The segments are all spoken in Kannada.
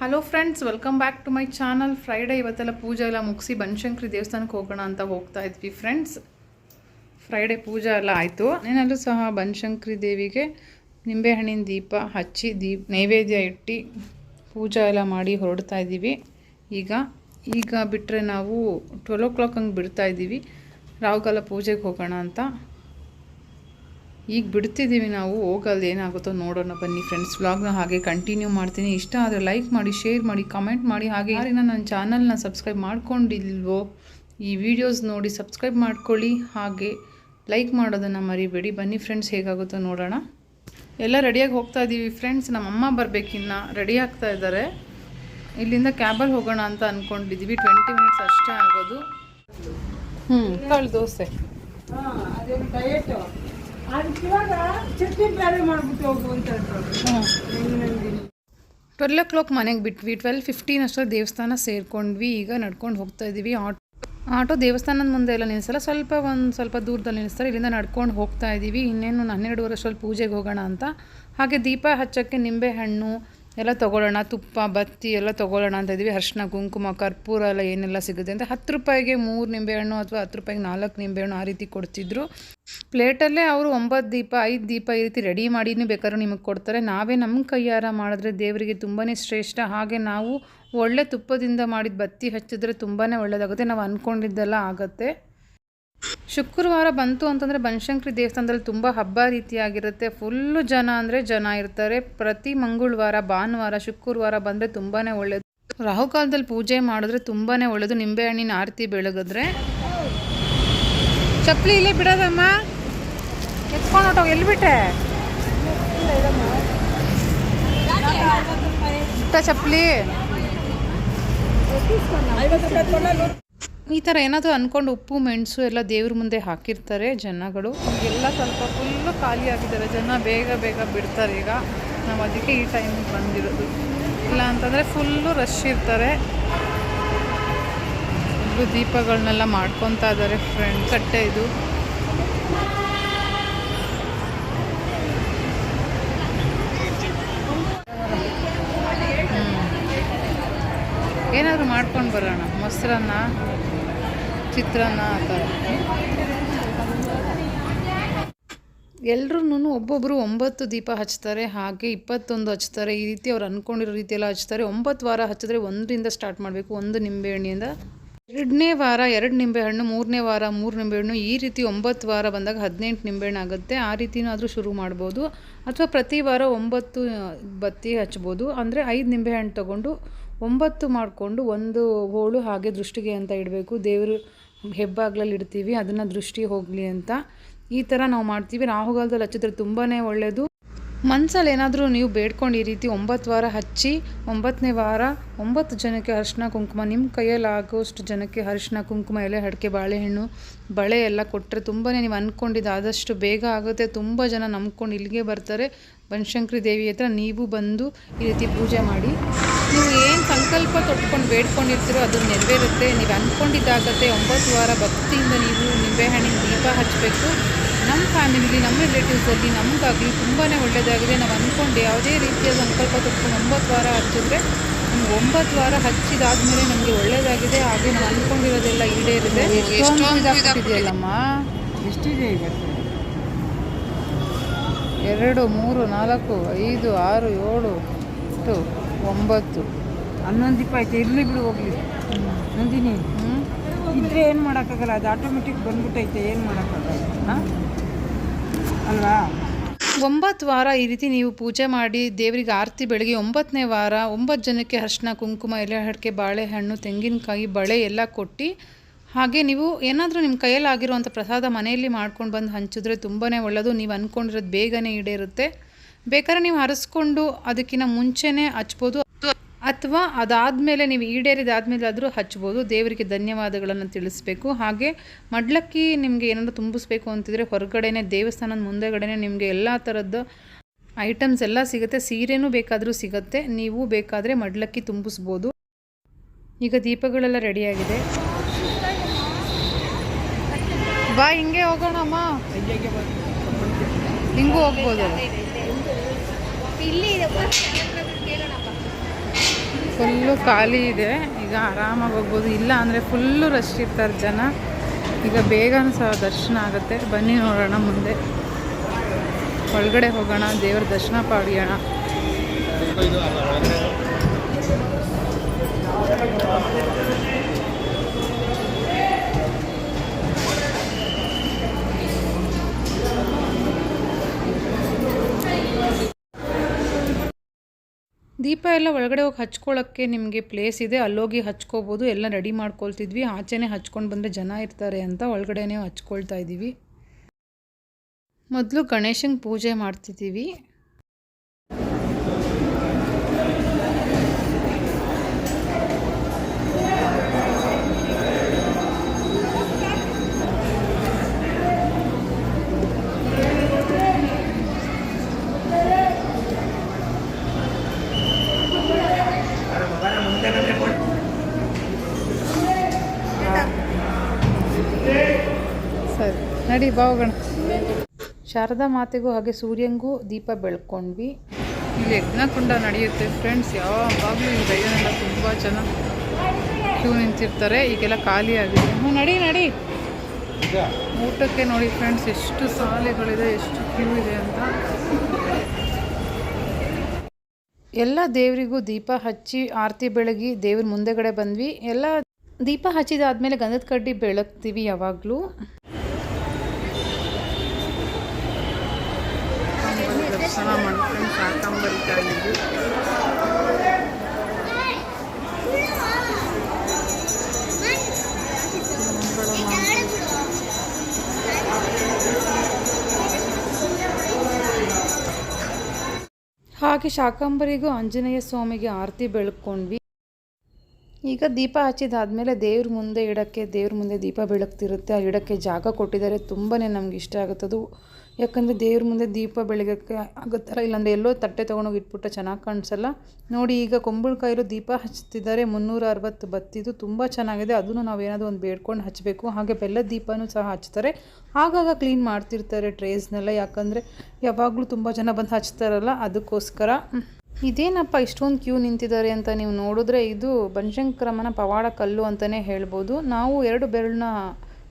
Hello friends welcome back to my channel Friday ಇವತ್ತೆಲ್ಲ ಪೂಜೆ ಎಲ್ಲ ಮುಗಿಸಿ ಬನಶಂಕರಿ ದೇವಸ್ಥಾನಕ್ಕೆ ಹೋಗೋಣ ಅಂತ ಹೋಗ್ತಾ ಇದ್ವಿ ಫ್ರೆಂಡ್ಸ್ ಫ್ರೈಡೇ ಪೂಜೆ ಎಲ್ಲ ಆಯಿತು. ಏನಾದರೂ ಸಹ ಬನಶಂಕರಿ ದೇವಿಗೆ ನಿಂಬೆಹಣ್ಣಿನ ದೀಪ ಹಚ್ಚಿ ದೀಪ ನೈವೇದ್ಯ ಇಟ್ಟು ಪೂಜೆ ಎಲ್ಲ ಮಾಡಿ ಹೊರಡ್ತಾ ಇದ್ದೀವಿ. ಈಗ ಈಗ ಬಿಟ್ಟರೆ ನಾವು ಟ್ವೆಲ್ ಓ ಕ್ಲಾಕ್ ಹಂಗೆ ಬಿಡ್ತಾ ಇದ್ದೀವಿ. ರಾಹುಕಾಲ ಪೂಜೆಗೆ ಹೋಗೋಣ ಅಂತ. ಈಗ ಬಿಡ್ತಿದ್ದೀವಿ ನಾವು ಹೋಗಲ್ಲ ಏನಾಗುತ್ತೋ ನೋಡೋಣ ಬನ್ನಿ ಫ್ರೆಂಡ್ಸ್ ವ್ಲಾಗ್ನ ಹಾಗೆ ಕಂಟಿನ್ಯೂ ಮಾಡ್ತೀನಿ. ಇಷ್ಟ ಆದರೆ ಲೈಕ್ ಮಾಡಿ ಶೇರ್ ಮಾಡಿ ಕಮೆಂಟ್ ಮಾಡಿ. ಹಾಗೆ ಯಾರಿನ ನನ್ನ ಚಾನಲ್ನ ಸಬ್ಸ್ಕ್ರೈಬ್ ಮಾಡ್ಕೊಂಡಿಲ್ವೋ, ಈ ವಿಡಿಯೋಸ್ ನೋಡಿ ಸಬ್ಸ್ಕ್ರೈಬ್ ಮಾಡ್ಕೊಳ್ಳಿ. ಹಾಗೆ ಲೈಕ್ ಮಾಡೋದನ್ನು ಮರಿಬೇಡಿ. ಬನ್ನಿ ಫ್ರೆಂಡ್ಸ್ ಹೇಗಾಗುತ್ತೋ ನೋಡೋಣ. ಎಲ್ಲ ರೆಡಿಯಾಗಿ ಹೋಗ್ತಾ ಇದ್ದೀವಿ ಫ್ರೆಂಡ್ಸ್ ನಮ್ಮಮ್ಮ ಬರಬೇಕಿನ್ನ ರೆಡಿ ಆಗ್ತಾ ಇದ್ದಾರೆ ಇಲ್ಲಿಂದ ಕ್ಯಾಬಲ್ಲಿ ಹೋಗೋಣ ಅಂತ ಅಂದ್ಕೊಂಡಿದ್ದೀವಿ ಟ್ವೆಂಟಿ ಮಿನಿಟ್ಸ್ ಅಷ್ಟೇ ಆಗೋದು. ಹ್ಞೂ ದೋಸೆ. ಟ್ವೆಲ್ ಓ ಕ್ಲಾಕ್ ಮನೆಗೆ ಬಿಟ್ವಿ. ಟ್ವೆಲ್ ಫಿಫ್ಟೀನ್ ಅಷ್ಟರಲ್ಲಿ ದೇವಸ್ಥಾನ ಸೇರ್ಕೊಂಡ್ವಿ. ಈಗ ನಡ್ಕೊಂಡು ಹೋಗ್ತಾ ಇದ್ದೀವಿ ಆಟೋ ಆಟೋ ದೇವಸ್ಥಾನದ ಮುಂದೆ ಎಲ್ಲ ನಿಲ್ಲಿಸಲ್ಲ ಸ್ವಲ್ಪ ಒಂದು ಸ್ವಲ್ಪ ದೂರದಲ್ಲಿ ನಿಲ್ಲಿಸ್ತಾರೆ ಇಲ್ಲಿಂದ ನಡ್ಕೊಂಡು ಹೋಗ್ತಾ ಇದ್ದೀವಿ ಇನ್ನೇನು ಹನ್ನೆರಡು ವರ್ಷದಲ್ಲಿ ಪೂಜೆಗೆ ಹೋಗೋಣ ಅಂತ. ಹಾಗೆ ದೀಪ ಹಚ್ಚೋಕ್ಕೆ ನಿಂಬೆ ಹಣ್ಣು ಎಲ್ಲ ತೊಗೊಳ್ಳೋಣ, ತುಪ್ಪ, ಬತ್ತಿ ಎಲ್ಲ ತೊಗೊಳ್ಳೋಣ ಅಂತ ಇದ್ದೀವಿ. ಅರ್ಶಿನ ಕುಂಕುಮ, ಕರ್ಪೂರ ಎಲ್ಲ ಏನೆಲ್ಲ ಸಿಗುತ್ತೆ ಅಂತ ಹತ್ತು ರೂಪಾಯಿಗೆ ಮೂರು ನಿಂಬೆಹಣ್ಣು ಅಥವಾ ಹತ್ತು ರೂಪಾಯಿಗೆ ನಾಲ್ಕು ನಿಂಬೆಹಣ್ಣು ಆ ರೀತಿ ಕೊಡ್ತಿದ್ರು. ಪ್ಲೇಟಲ್ಲೇ ಅವರು ಒಂಬತ್ತು ದೀಪ, ಐದು ದೀಪ ಈ ರೀತಿ ರೆಡಿ ಮಾಡಿನೂ ಬೇಕಾದ್ರೂ ನಿಮಗೆ ಕೊಡ್ತಾರೆ. ನಾವೇ ನಮ್ಮ ಕೈಯಾರ ಮಾಡಿದ್ರೆ ದೇವರಿಗೆ ತುಂಬಾ ಶ್ರೇಷ್ಠ. ಹಾಗೆ ನಾವು ಒಳ್ಳೆ ತುಪ್ಪದಿಂದ ಮಾಡಿದ ಬತ್ತಿ ಹಚ್ಚಿದ್ರೆ ತುಂಬಾ ಒಳ್ಳೆಯದಾಗುತ್ತೆ ನಾವು ಅಂದ್ಕೊಂಡಿದ್ದೆಲ್ಲ ಆಗುತ್ತೆ. ಶುಕ್ರವಾರ ಬಂತು ಅಂತಂದರೆ ಬನಶಂಕರಿ ದೇವಸ್ಥಾನದಲ್ಲಿ ತುಂಬ ಹಬ್ಬ ರೀತಿಯಾಗಿರುತ್ತೆ. ಫುಲ್ಲು ಜನ ಅಂದರೆ ಜನ ಇರ್ತಾರೆ. ಪ್ರತಿ ಮಂಗಳವಾರ, ಭಾನುವಾರ, ಶುಕ್ರವಾರ ಬಂದರೆ ತುಂಬಾ ಒಳ್ಳೆಯದು ರಾಹುಕಾಲದಲ್ಲಿ ಪೂಜೆ ಮಾಡಿದ್ರೆ ತುಂಬಾ ಒಳ್ಳೆಯದು ನಿಂಬೆಹಣ್ಣಿನ ಆರತಿ ಬೆಳಗಿದ್ರೆ. ಚಪ್ಪಲಿ ಇಲ್ಲೇ ಬಿಡೋದಮ್ಮ. ಎತ್ಕೊಂಡು ಹೊಟ್ಟೋಗಿ ಎಲ್ಲಿ ಬಿಟ್ಟೆ? ಚಪ್ಪಲಿ. ಈ ಥರ ಏನಾದರೂ ಅಂದ್ಕೊಂಡು ಉಪ್ಪು, ಮೆಣಸು ಎಲ್ಲ ದೇವ್ರ ಮುಂದೆ ಹಾಕಿರ್ತಾರೆ ಜನಗಳು ಎಲ್ಲ ಸ್ವಲ್ಪ ಫುಲ್ಲು ಖಾಲಿ ಆಗಿದ್ದಾರೆ. ಜನ ಬೇಗ ಬೇಗ ಬಿಡ್ತಾರೆ ಈಗ. ನಾವು ಅದಕ್ಕೆ ಈ ಟೈಮಿಗೆ ಬಂದಿರೋದು. ಇಲ್ಲ ಅಂತಂದರೆ ಫುಲ್ಲು ರಶ್ ಇರ್ತಾರೆ. ಫುಲ್ಲು ದೀಪಗಳನ್ನೆಲ್ಲ ಮಾಡ್ಕೊತಾ ಇದ್ದಾರೆ ಫ್ರೆಂಡ್ ಕಟ್ಟೆ ಇದು. ಏನಾದರೂ ಮಾಡ್ಕೊಂಡು ಬರೋಣ. ಮೊಸರನ್ನ. ಚಿತ್ರಾನ್ನ ಆ ಥರ ಎಲ್ಲರೂ ಒಬ್ಬೊಬ್ಬರು ಒಂಬತ್ತು ದೀಪ ಹಚ್ತಾರೆ, ಹಾಗೆ ಇಪ್ಪತ್ತೊಂದು ಹಚ್ತಾರೆ. ಈ ರೀತಿ ಅವ್ರು ಅಂದ್ಕೊಂಡಿರೋ ರೀತಿಯೆಲ್ಲ ಹಚ್ತಾರೆ. ಒಂಬತ್ತು ವಾರ ಹಚ್ಚಿದ್ರೆ ಒಂದರಿಂದ ಸ್ಟಾರ್ಟ್ ಮಾಡಬೇಕು, ಒಂದು ನಿಂಬೆಹಣ್ಣಿಂದ. ಎರಡನೇ ವಾರ ಎರಡು ನಿಂಬೆಹಣ್ಣು, ಮೂರನೇ ವಾರ ಮೂರು ನಿಂಬೆಹಣ್ಣು. ಈ ರೀತಿ ಒಂಬತ್ತು ವಾರ ಬಂದಾಗ ಹದಿನೆಂಟು ನಿಂಬೆಹಣ್ಣು ಆಗುತ್ತೆ. ಆ ರೀತಿನೂ ಆದರೂ ಶುರು ಮಾಡ್ಬೋದು. ಅಥವಾ ಪ್ರತಿ ವಾರ ಒಂಬತ್ತು ಬತ್ತಿ ಹಚ್ಬೋದು. ಅಂದರೆ ಐದು ನಿಂಬೆಹಣ್ಣು ತೊಗೊಂಡು ಒಂಬತ್ತು ಮಾಡಿಕೊಂಡು ಒಂದು ಹೋಳು ಹಾಗೆ ದೃಷ್ಟಿಗೆ ಅಂತ ಇಡಬೇಕು. ದೇವರು ಹೆಬ್ಬಾಗ್ಲಲ್ಲಿ ಇಡ್ತೀವಿ ಅದನ್ನು ದೃಷ್ಟಿ ಹೋಗಲಿ ಅಂತ ಈ ಥರ ನಾವು ಮಾಡ್ತೀವಿ. ರಾಹುಗಾಲದಲ್ಲಿ ಹಚ್ಚಿದ್ರೆ ತುಂಬಾ ಒಳ್ಳೆಯದು ಮನ್ಸಲ್ಲಿ ಏನಾದರೂ ನೀವು ಬೇಡ್ಕೊಂಡು ಈ ರೀತಿ ಒಂಬತ್ತು ವಾರ ಹಚ್ಚಿ, ಒಂಬತ್ತನೇ ವಾರ ಒಂಬತ್ತು ಜನಕ್ಕೆ ಅರಿಶಿನ ಕುಂಕುಮ ನಿಮ್ಮ ಕೈಯಲ್ಲಿ ಆಗೋಷ್ಟು ಜನಕ್ಕೆ ಅರಿಶಿನ ಕುಂಕುಮ, ಎಲೆ, ಅಡಿಕೆ, ಬಾಳೆಹಣ್ಣು, ಬಳೆ ಎಲ್ಲ ಕೊಟ್ಟರೆ ತುಂಬಾ ನೀವು ಅಂದ್ಕೊಂಡಿದ್ದು ಆದಷ್ಟು ಬೇಗ ಆಗುತ್ತೆ. ತುಂಬ ಜನ ನಂಬ್ಕೊಂಡು ಇಲ್ಲಿಗೆ ಬರ್ತಾರೆ. ಬನಶಂಕರಿ ದೇವಿ ಹತ್ರ ನೀವು ಬಂದು ಈ ರೀತಿ ಪೂಜೆ ಮಾಡಿ. ನೀವು ಏನು ಸಂಕಲ್ಪ ತೊಟ್ಕೊಂಡು ಬೇಡ್ಕೊಂಡಿರ್ತೀರೋ ಅದು ನೆರವೇರುತ್ತೆ. ನೀವು ಅಂದ್ಕೊಂಡಿದ್ದಾಗತ್ತೆ ಒಂಬತ್ತು ವಾರ ಭಕ್ತಿಯಿಂದ ನೀವು ನಿಂಬೆಹಣ್ಣಿನ ದೀಪ ಹಚ್ಚಬೇಕು. ನಮ್ಮ ಫ್ಯಾಮಿಲಿಲಿ ನಮ್ಮ ರಿಲೇಟಿವ್ಸಲ್ಲಿ ನಮಗಾಗಲಿ ತುಂಬಾ ಒಳ್ಳೆಯದಾಗಿದೆ ನಾವು ಅಂದ್ಕೊಂಡು ಯಾವುದೇ ರೀತಿಯ ಸಂಕಲ್ಪ ತೊಟ್ಕೊಂಡು ಒಂಬತ್ತು ವಾರ ಹಚ್ಚಿದ್ರೆ ನಮ್ಗೆ ಒಂಬತ್ತು ವಾರ ಹಚ್ಚಿದಾದ್ಮೇಲೆ ನಮಗೆ ಒಳ್ಳೆಯದಾಗಿದೆ ಹಾಗೆ ನಾವು ಅಂದ್ಕೊಂಡಿರೋದೆಲ್ಲ ಈಡೇರಿದೆ ಇದೆಯಲ್ಲಮ್ಮ ಎಷ್ಟಿದೆ ಇವತ್ತು ಎರಡು ಮೂರು ನಾಲ್ಕು ಐದು ಆರು ಏಳು ಎಂಟು ಒಂಬತ್ತು. ಹನ್ನೊಂದು ಐತೆ ಇರಲಿ ಬಿಡು ಹೋಗ್ಲಿ. ನಂದಿನಿ ಹ್ಞೂ ಇದ್ರೆ ಏನು ಮಾಡೋಕ್ಕಾಗಲ್ಲ? ಅದು ಆಟೋಮೆಟಿಕ್ ಬಂದ್ಬಿಟ್ಟೈತೆ ಏನು ಮಾಡೋಕ್ಕಾಗಲ್ಲ? ಹಾಂ? ಅಲ್ವಾ? ಒಂಬತ್ತು ವಾರ ಈ ರೀತಿ ನೀವು ಪೂಜೆ ಮಾಡಿ ದೇವರಿಗೆ ಆರತಿ ಬೆಳಗ್ಗೆ ಒಂಬತ್ತನೇ ವಾರ ಒಂಬತ್ತು ಜನಕ್ಕೆ ಅರಿಶಿನ, ಕುಂಕುಮ ಎಲೆ ಅಡಿಕೆ ಬಾಳೆಹಣ್ಣು, ತೆಂಗಿನಕಾಯಿ, ಬಳೆ ಎಲ್ಲ ಕೊಟ್ಟು ಹಾಗೆ ನೀವು ಏನಾದರೂ ನಿಮ್ಮ ಕೈಯಲ್ಲಿ ಆಗಿರುವಂಥ ಪ್ರಸಾದ ಮನೆಯಲ್ಲಿ ಮಾಡ್ಕೊಂಡು ಬಂದು ಹಂಚಿದ್ರೆ ತುಂಬಾ ಒಳ್ಳೆಯದು ನೀವು ಅಂದ್ಕೊಂಡಿರೋದು ಬೇಗನೆ ಈಡೇರುತ್ತೆ. ಬೇಕಾದ್ರೆ ನೀವು ಹರಿಸ್ಕೊಂಡು ಅದಕ್ಕಿಂತ ಮುಂಚೆನೇ ಹಚ್ಬೋದು. ಅಥವಾ ಅದಾದಮೇಲೆ ನೀವು ಈಡೇರಿದಾದ್ಮೇಲೆ ಆದರೂ ಹಚ್ಬೋದು. ದೇವರಿಗೆ ಧನ್ಯವಾದಗಳನ್ನು ತಿಳಿಸ್ಬೇಕು. ಹಾಗೆ ಮಡ್ಲಕ್ಕಿ ನಿಮಗೆ ಏನಾದರೂ ತುಂಬಿಸ್ಬೇಕು ಅಂತಿದ್ರೆ ಹೊರಗಡೆನೆ, ದೇವಸ್ಥಾನದ ಮುಂದೆಗಡೆನೇ ನಿಮಗೆ ಎಲ್ಲ ಥರದ್ದು ಐಟಮ್ಸ್ ಎಲ್ಲ ಸಿಗುತ್ತೆ. ಸೀರೆನೂ ಬೇಕಾದರೂ ಸಿಗುತ್ತೆ. ನೀವು ಬೇಕಾದರೆ ಮಡ್ಲಕ್ಕಿ ತುಂಬಿಸ್ಬೋದು. ಈಗ ದೀಪಗಳೆಲ್ಲ ರೆಡಿಯಾಗಿದೆ. ಬಾ, ಹಿಂಗೆ ಹೋಗೋಣಮ್ಮ. ಹಿಂಗೂ ಹೋಗ್ಬೋದು. ಇಲ್ಲಿ ಫುಲ್ಲು ಖಾಲಿ ಇದೆ. ಈಗ ಆರಾಮಾಗಿ ಹೋಗ್ಬೋದು. ಇಲ್ಲ ಅಂದರೆ ಫುಲ್ಲು ರಶ್ ಇರ್ತಾರೆ ಜನ. ಈಗ ಬೇಗನೂ ಸಹ ದರ್ಶನ ಆಗುತ್ತೆ. ಬನ್ನಿ ನೋಡೋಣ ಮುಂದೆ. ಒಳಗಡೆ ಹೋಗೋಣ. ದೇವ್ರ ದರ್ಶನ ಪಡೆಯೋಣ. ದೀಪ ಎಲ್ಲ ಒಳಗಡೆ ಹೋಗಿ ಹಚ್ಕೊಳ್ಳೋಕ್ಕೆ ನಿಮಗೆ ಪ್ಲೇಸ್ ಇದೆ, ಅಲ್ಲೋಗಿ ಹಚ್ಕೋಬೋದು, ಎಲ್ಲ ರೆಡಿ ಮಾಡ್ಕೊಳ್ತಿದ್ವಿ. ಆಚೆನೇ ಹಚ್ಕೊಂಡು ಬಂದರೆ ಜನ ಇರ್ತಾರೆ ಅಂತ ಒಳಗಡೆನೇ ಹಚ್ಕೊಳ್ತಾ ಇದ್ದೀವಿ ಮೊದಲು ಗಣೇಶನ ಪೂಜೆ ಮಾಡ್ತಿದ್ದೀವಿ. ನಡಿ ಬಾ ಹೋಗೋಣ ಶಾರದಾ ಮಾತೆಗೂ ಹಾಗೆ ಸೂರ್ಯಂಗೂ ದೀಪ ಬೆಳ್ಕೊಂಡ್ವಿ. ಇಲ್ಲಿ ಯಜ್ಞಕುಂಡ ನಡೆಯುತ್ತೆ ಫ್ರೆಂಡ್ಸ್ ಯಾವಾಗಲೂ ಈ ಬೈಯನೆಲ್ಲ ತುಂಬ ಜನ ಕ್ಯೂ ನಿಂತಿರ್ತಾರೆ ಈಗೆಲ್ಲ ಖಾಲಿ ಆಗಿದೆ. ಹ್ಞೂ ನಡಿ ನಡಿ. ಊಟಕ್ಕೆ ನೋಡಿ ಫ್ರೆಂಡ್ಸ್ ಎಷ್ಟು ಸಾಲೆಗಳಿದೆ ಎಷ್ಟು ಕ್ಯೂ ಇದೆ ಅಂತ. ಎಲ್ಲ ದೇವರಿಗೂ ದೀಪ ಹಚ್ಚಿ ಆರತಿ ಬೆಳಗಿ ದೇವ್ರ ಮುಂದೆಗಡೆ ಬಂದ್ವಿ. ಎಲ್ಲ ದೀಪ ಹಚ್ಚಿದಾದ್ಮೇಲೆ ಗಂಧದ ಕಡ್ಡಿ ಬೆಳಗ್ತೀವಿ ಯಾವಾಗಲೂ. ಮಾಡ್ಕೊಂಡು ಕಾಕಂಬರಿ ಹಾಗೆ ಶಾಕಂಬರಿಗೂ ಆಂಜನೇಯ ಸ್ವಾಮಿಗೆ ಆರತಿ ಬೆಳ್ಕೊಂಡ್ವಿ. ಈಗ ದೀಪ ಹಚ್ಚಿದಾದ್ಮೇಲೆ ದೇವ್ರ ಮುಂದೆ ಇಡಕ್ಕೆ ದೇವ್ರ ಮುಂದೆ ದೀಪ ಬೆಳಗ್ತಿರುತ್ತೆ. ಆ ಇಡಕ್ಕೆ ಜಾಗ ಕೊಟ್ಟಿದ್ದಾರೆ. ತುಂಬಾ ನಮ್ಗೆ ಇಷ್ಟ ಆಗುತ್ತದು. ಯಾಕಂದರೆ ದೇವ್ರ ಮುಂದೆ ದೀಪ ಬೆಳಗಕ್ಕೆ ಆಗುತ್ತಲ್ಲ, ಇಲ್ಲಾಂದರೆ ಎಲ್ಲೋ ತಟ್ಟೆ ತೊಗೊಂಡೋಗಿ ಇಟ್ಬಿಟ್ರೆ ಚೆನ್ನಾಗಿ ಕಾಣಿಸಲ್ಲ. ನೋಡಿ, ಈಗ ಕುಂಬಳಕಾಯಿಲು ದೀಪ ಹಚ್ತಿದ್ದಾರೆ, ಮುನ್ನೂರ ಅರವತ್ತು ಬತ್ತಿದು ತುಂಬ ಚೆನ್ನಾಗಿದೆ. ಅದನ್ನು ನಾವೇನಾದರೂ ಒಂದು ಬೇಡ್ಕೊಂಡು ಹಚ್ಚಬೇಕು ಹಾಗೆ ಬೆಲ್ಲದ ದೀಪನೂ ಸಹ ಹಚ್ತಾರೆ. ಆಗಾಗ ಕ್ಲೀನ್ ಮಾಡ್ತಿರ್ತಾರೆ ಟ್ರೇಸ್ನೆಲ್ಲ ಯಾಕಂದರೆ ಯಾವಾಗಲೂ ತುಂಬ ಜನ ಬಂದು ಹಚ್ತಾರಲ್ಲ, ಅದಕ್ಕೋಸ್ಕರ. ಇದೇನಪ್ಪ, ಇಷ್ಟೊಂದು ಕ್ಯೂ ನಿಂತಿದ್ದಾರೆ ಅಂತ ನೀವು ನೋಡಿದ್ರೆ ಇದು ಬನಶಂಕರಮ್ಮನ ಪವಾಡ ಕಲ್ಲು ಅಂತಲೇ ಹೇಳ್ಬೋದು. ನಾವು ಎರಡು ಬೆರಳನ್ನ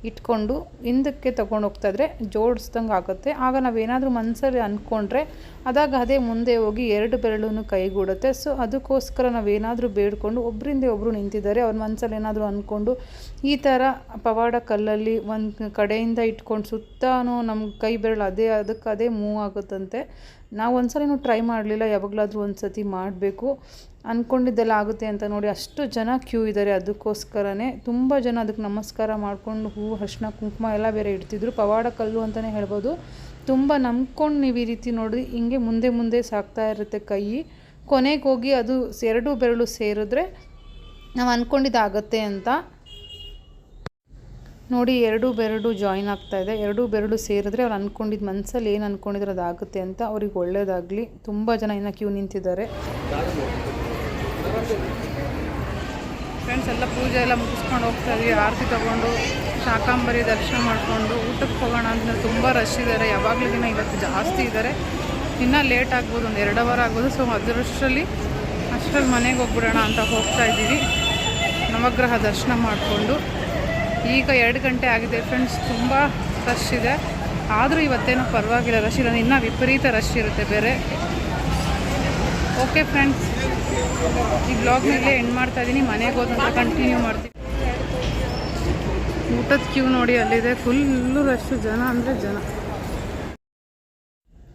ಇಟ್ಕೊಂಡು ಹಿಂದಕ್ಕೆ ತೊಗೊಂಡು ಹೋಗ್ತಾ ಇದ್ರೆ ಜೋಡಿಸ್ದಂಗೆ ಆಗುತ್ತೆ. ಆಗ ನಾವೇನಾದರೂ ಮನಸ್ಸಲ್ಲಿ ಅಂದ್ಕೊಂಡ್ರೆ ಅದಾಗ ಅದೇ ಮುಂದೆ ಹೋಗಿ ಎರಡು ಬೆರಳೂ ಕೈಗೂಡುತ್ತೆ. ಸೊ ಅದಕ್ಕೋಸ್ಕರ ನಾವೇನಾದರೂ ಬೇಡ್ಕೊಂಡು ಒಬ್ಬರಿಂದ ಒಬ್ಬರು ನಿಂತಿದ್ದಾರೆ. ಅವ್ರ ಮನಸ್ಸಲ್ಲಿ ಏನಾದರೂ ಅಂದ್ಕೊಂಡು ಈ ಥರ ಪವಾಡ ಕಲ್ಲಲ್ಲಿ ಒಂದು ಕಡೆಯಿಂದ ಇಟ್ಕೊಂಡು ಸುತ್ತಾನು ನಮ್ಮ ಕೈ ಬೆರಳು ಅದೇ, ಅದಕ್ಕೆ ಅದೇ ಮೂವ್ ಆಗುತ್ತಂತೆ. ನಾವು ಒಂದ್ಸಲಿನೂ ಟ್ರೈ ಮಾಡಲಿಲ್ಲ, ಯಾವಾಗಲಾದರೂ ಒಂದು ಸತಿ ಮಾಡಬೇಕು. ಅಂದ್ಕೊಂಡಿದ್ದೆಲ್ಲ ಆಗುತ್ತೆ ಅಂತ ನೋಡಿ ಅಷ್ಟು ಜನ ಕ್ಯೂ ಇದ್ದಾರೆ ಅದಕ್ಕೋಸ್ಕರನೇ. ತುಂಬ ಜನ ಅದಕ್ಕೆ ನಮಸ್ಕಾರ ಮಾಡಿಕೊಂಡು ಹೂವು ಅರ್ಶಿನ ಕುಂಕುಮ ಎಲ್ಲ ಬೇರೆ ಇಡ್ತಿದ್ರು. ಪವಾಡ ಕಲ್ಲು ಅಂತಲೇ ಹೇಳ್ಬೋದು. ತುಂಬ ನಂಬ್ಕೊಂಡು ನೀವು ಈ ರೀತಿ ನೋಡಿ ಹಿಂಗೆ ಮುಂದೆ ಮುಂದೆ ಸಾಕ್ತಾ ಇರುತ್ತೆ ಕೈ. ಕೊನೆಗೆ ಹೋಗಿ ಅದು ಎರಡು ಬೆರಳು ಸೇರಿದ್ರೆ ನಾವು ಅಂದ್ಕೊಂಡಿದ್ದಾಗತ್ತೆ ಅಂತ. ನೋಡಿ, ಎರಡು ಬೆರಡು ಜಾಯಿನ್ ಆಗ್ತಾ ಇದೆ. ಎರಡು ಬೆರಡು ಸೇರಿದ್ರೆ ಅವ್ರು ಅಂದ್ಕೊಂಡಿದ್ದು ಮನಸ್ಸಲ್ಲಿ ಏನು ಅಂದ್ಕೊಂಡಿದ್ರೆ ಅದಾಗುತ್ತೆ ಅಂತ ಅವ್ರಿಗೆ ಒಳ್ಳೇದಾಗಲಿ. ತುಂಬ ಜನ ಇನ್ನು ಕ್ಯೂ ನಿಂತಿದ್ದಾರೆ. ಫ್ರೆಂಡ್ಸ್ ಎಲ್ಲ ಪೂಜೆ ಎಲ್ಲ ಮುಗಿಸ್ಕೊಂಡು ಹೋಗ್ತಾ ಇದ್ವಿ. ಆರತಿ ತಗೊಂಡು, ಶಾಕಾಂಬರಿ ದರ್ಶನ ಮಾಡಿಕೊಂಡು ಊಟಕ್ಕೆ ಹೋಗೋಣ ಅಂತ ತುಂಬ ರಶ್ ಇದ್ದಾರೆ. ಯಾವಾಗಲಿಗಿನ ಇವತ್ತು ಜಾಸ್ತಿ ಇದ್ದಾರೆ. ಇನ್ನೂ ಲೇಟ್ ಆಗ್ಬೋದು, ಒಂದು ಎರಡು ಅವರ್ ಆಗ್ಬೋದು. ಸೊ ಅದರಷ್ಟರಲ್ಲಿ ಅಷ್ಟರಲ್ಲಿ ಮನೆಗೆ ಹೋಗ್ಬಿಡೋಣ ಅಂತ ಹೋಗ್ತಾ ಇದ್ದೀವಿ ನವಗ್ರಹ ದರ್ಶನ ಮಾಡಿಕೊಂಡು. ಈಗ ಎರಡು ಗಂಟೆ ಆಗಿದೆ ಫ್ರೆಂಡ್ಸ್ ತುಂಬ ರಶ್ ಇದೆ. ಆದರೂ ಇವತ್ತೇನೋ ಪರವಾಗಿಲ್ಲ ರಶ್ ಇಲ್ಲ. ಇನ್ನೂ ವಿಪರೀತ ರಶ್ ಇರುತ್ತೆ ಬೇರೆ. ಓಕೆ ಫ್ರೆಂಡ್ಸ್ ಈ ಬ್ಲಾಗ್ನಲ್ಲೇ ಎಂಡ್ ಮಾಡ್ತಾ ಇದ್ದೀನಿ ಮನೆಗೆ ಹೋದಂತ ಕಂಟಿನ್ಯೂ ಮಾಡ್ತೀನಿ. ಊಟದ ಕ್ಯೂ ನೋಡಿ ಅಲ್ಲಿದೆ. ಫುಲ್ಲು ರಶ್ ಜನ ಅಂದರೆ ಜನ.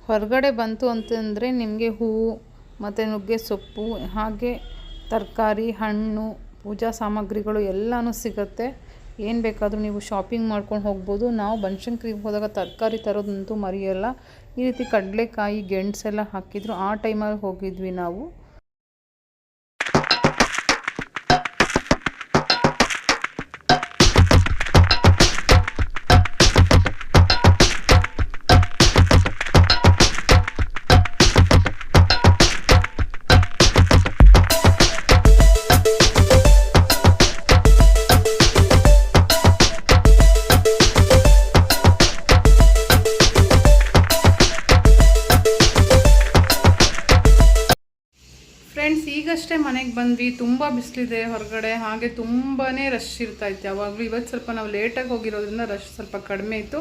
ಹೊರಗಡೆ ಬಂತು ಅಂತಂದರೆ ನಿಮಗೆ ಹೂವು, ಮತ್ತು ನುಗ್ಗೆ ಸೊಪ್ಪು, ಹಾಗೆ ತರಕಾರಿ, ಹಣ್ಣು, ಪೂಜಾ ಸಾಮಗ್ರಿಗಳು ಎಲ್ಲನೂ ಸಿಗುತ್ತೆ. ಏನು ಬೇಕಾದರೂ ನೀವು ಶಾಪಿಂಗ್ ಮಾಡ್ಕೊಂಡು ಹೋಗ್ಬೋದು. ನಾವು ಬನಶಂಕರಿಗೆ ಹೋದಾಗ ತರಕಾರಿ ತರೋದಂತೂ ಮರೆಯಲ್ಲ. ಈ ರೀತಿ ಕಡಲೆಕಾಯಿ, ಗೆಣಸೆಲ್ಲ ಹಾಕಿದ್ರು. ಆ ಟೈಮಲ್ಲಿ ಹೋಗಿದ್ವಿ ನಾವು. ಮನೆಗೆ ಬಂದ್ವಿ, ತುಂಬ ಬಿಸಿಲಿದೆ ಹೊರಗಡೆ, ಹಾಗೆ ತುಂಬಾ ರಶ್ ಇರ್ತಾ ಇತ್ತು. ಯಾವಾಗಲೂ ಇವತ್ತು ಸ್ವಲ್ಪ ನಾವು ಲೇಟಾಗಿ ಹೋಗಿರೋದ್ರಿಂದ ರಶ್ ಸ್ವಲ್ಪ ಕಡಿಮೆ ಇತ್ತು.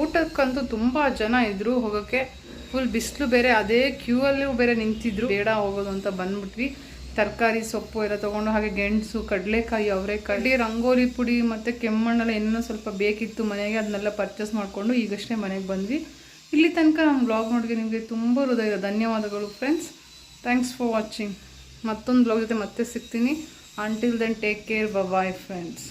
ಊಟಕ್ಕಂತೂ ತುಂಬ ಜನ ಇದ್ದರು ಹೋಗೋಕ್ಕೆ ಫುಲ್ ಬಿಸಿಲು ಬೇರೆ, ಅದೇ ಕ್ಯೂ ಅಲ್ಲೂ ಬೇರೆ ನಿಂತಿದ್ರು. ಬೇಡ ಹೋಗೋದು ಅಂತ ಬಂದ್ಬಿಟ್ವಿ. ತರಕಾರಿ, ಸೊಪ್ಪು ಎಲ್ಲ ತೊಗೊಂಡು, ಹಾಗೆ ಗೆಣಸು, ಕಡಲೆಕಾಯಿ, ಅವರೆಕಾಯಿ ರಂಗೋಲಿ ಪುಡಿ ಮತ್ತು ಕೆಮ್ಮಣ್ಣೆಲ್ಲ ಇನ್ನೂ ಸ್ವಲ್ಪ ಬೇಕಿತ್ತು ಮನೆಗೆ, ಅದನ್ನೆಲ್ಲ ಪರ್ಚೇಸ್ ಮಾಡಿಕೊಂಡು ಈಗಷ್ಟೇ ಮನೆಗೆ ಬಂದ್ವಿ. ಇಲ್ಲಿ ತನಕ ನಮ್ಮ ಬ್ಲಾಗ್ ನೋಡಿಗೆ ನಿಮಗೆ ತುಂಬ ಹೃದಯ ಧನ್ಯವಾದಗಳು ಫ್ರೆಂಡ್ಸ್ ಥ್ಯಾಂಕ್ಸ್ ಫಾರ್ ವಾಚಿಂಗ್ ಮತ್ತೊಂದು ಬ್ಲಾಗ್ ಜೊತೆ ಮತ್ತೆ ಸಿಗ್ತೀನಿ. Until then take care bye friends